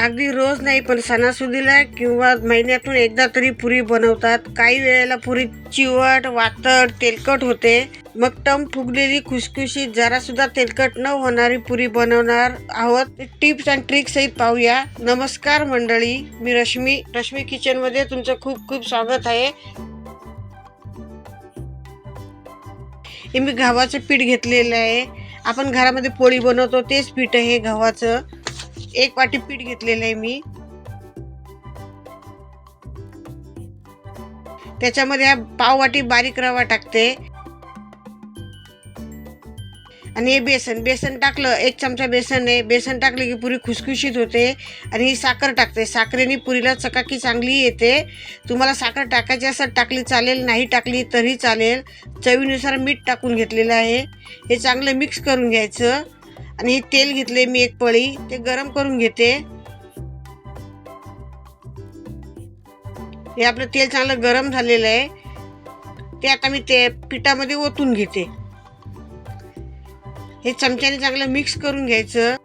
अगदी रोज नाही पण सणासुदीला किंवा महिन्यातून एकदा तरी पुरी बनवतात. काही वेळेला पुरी चिवट वातड तेलकट होते. मग टम फुगलेली खुसखुशीत जरा सुद्धा तेलकट न होणारी पुरी बनवणार आहोत. टिप्स अँड ट्रिक्स सहित पाहूया. नमस्कार मंडळी मी रश्मी. रश्मी किचनमध्ये तुमचं खूप खूप स्वागत आहे. हे मी गव्हाचं पीठ घेतलेलं आहे. आपण घरामध्ये पोळी बनवतो तेच पीठ आहे गव्हाचं. एक वाटी पीठ घेतलेलं आहे मी. त्याच्यामध्ये हा पाव वाटी बारीक रवा टाकते. आणि हे बेसन बेसन टाकलं एक चमचा बेसन आहे. बेसन टाकलं की पुरी खुसखुशीत होते आणि ही साखर टाकते. साखरेने पुरीला चकाकी चांगली येते. तुम्हाला साखर टाकायची असं टाकली चालेल. नाही टाकली तरी चालेल. चवीनुसार मीठ टाकून घेतलेलं आहे. हे चांगलं मिक्स करून घ्यायचं. आणि हे तेल घेतले मी एक पळी ते गरम करून घेते. हे आपलं तेल चांगलं गरम झालेलं आहे. ते आता मी ते पिठामध्ये ओतून घेते. हे चमच्याने चांगलं मिक्स करून घ्यायचं.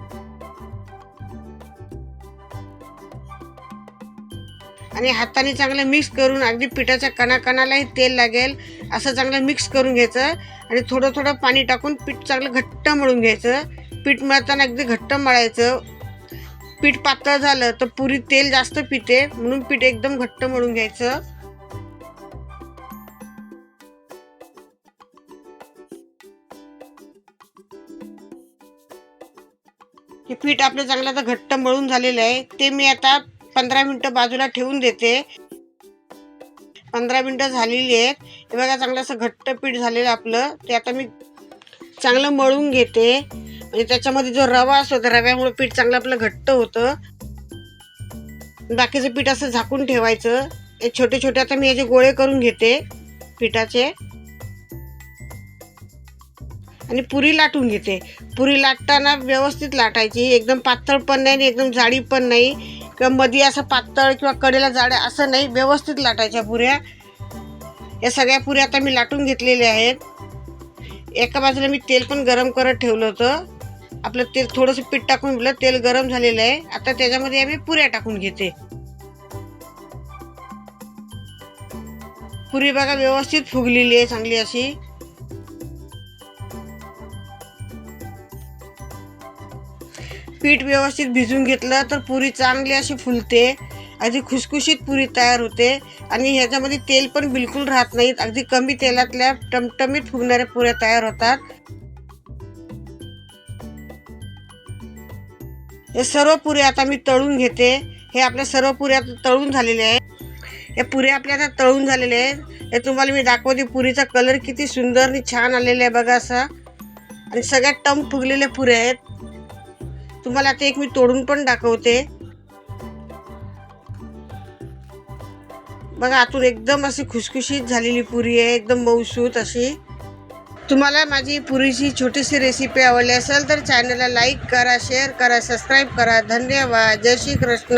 आणि हाताने चांगलं मिक्स करून अगदी पिठाच्या कणाकणालाही तेल लागेल असं चांगलं मिक्स करून घ्यायचं. आणि थोडं थोडं पाणी टाकून पीठ चांगलं घट्ट मळून घ्यायचं. पीठ मळताना अगदी घट्ट मळायचं. पीठ पातळ झालं तर पुरी तेल जास्त पिते म्हणून पीठ एकदम घट्ट मळून घ्यायचं. हे पीठ आपलं चांगलं आता घट्ट मळून झालेलं आहे. ते मी आता पंधरा मिनटं बाजूला ठेवून देते. पंधरा मिनटं झालेली आहेत. हे बघा चांगलं असं घट्ट पीठ झालेलं आपलं. ते आता मी चांगलं मळून घेते. म्हणजे त्याच्यामध्ये जो रवा असतो त्या रव्यामुळे पीठ चांगलं आपलं घट्ट होतं. बाकीचं पीठ असं झाकून ठेवायचं. हे छोटे छोटे आता मी याचे गोळे करून घेते पिठाचे. आणि पुरी लाटून घेते. पुरी लाटताना व्यवस्थित लाटायची. एकदम पातळ पण नाही आणि एकदम जाडी पण नाही. किंवा मध्ये असं पातळ किंवा कडेला जाड्या असं नाही. व्यवस्थित लाटायच्या पुऱ्या. या सगळ्या पुऱ्या आता मी लाटून घेतलेल्या आहेत. एका बाजूला मी तेल पण गरम करत ठेवलं होतं. आपलं तेल थोडंसं पीठ टाकून दिलं तेल गरम झालेलं आहे. आता त्याच्यामध्ये आम्ही पुऱ्या टाकून घेते. पुरी बघा व्यवस्थित फुगलेली आहे चांगली अशी. पीठ व्यवस्थित भिजून घेतलं तर पुरी चांगली अशी फुलते. अगदी खुसखुशीत पुरी तयार होते. आणि ह्याच्यामध्ये तेल पण बिलकुल राहत नाहीत. अगदी कमी तेलातल्या टमटमीत फुगणाऱ्या पुऱ्या तयार होतात. हे सर्व पुऱ्या आता मी तळून घेते. हे आपल्या सर्व पुऱ्या तळून झालेल्या आहे या पुऱ्या आपल्या आता तळून झालेले आहेत. हे तुम्हाला मी दाखवते. पुरीचा कलर किती सुंदर आणि छान आलेला आहे बघा असा. आणि सगळ्यात टम फुगलेल्या पुऱ्या आहेत. तुम्हाला आता एक मी तोडून पण दाखवते. बघा आतून एकदम अशी खुसखुशीत झालेली पुरी आहे. एकदम मऊसूत अशी. तुम्हाला माझी पुरीची छोटीशी रेसिपी आवडली असेल तर चॅनलला लाईक करा शेअर करा सबस्क्राईब करा. धन्यवाद. जय श्री कृष्ण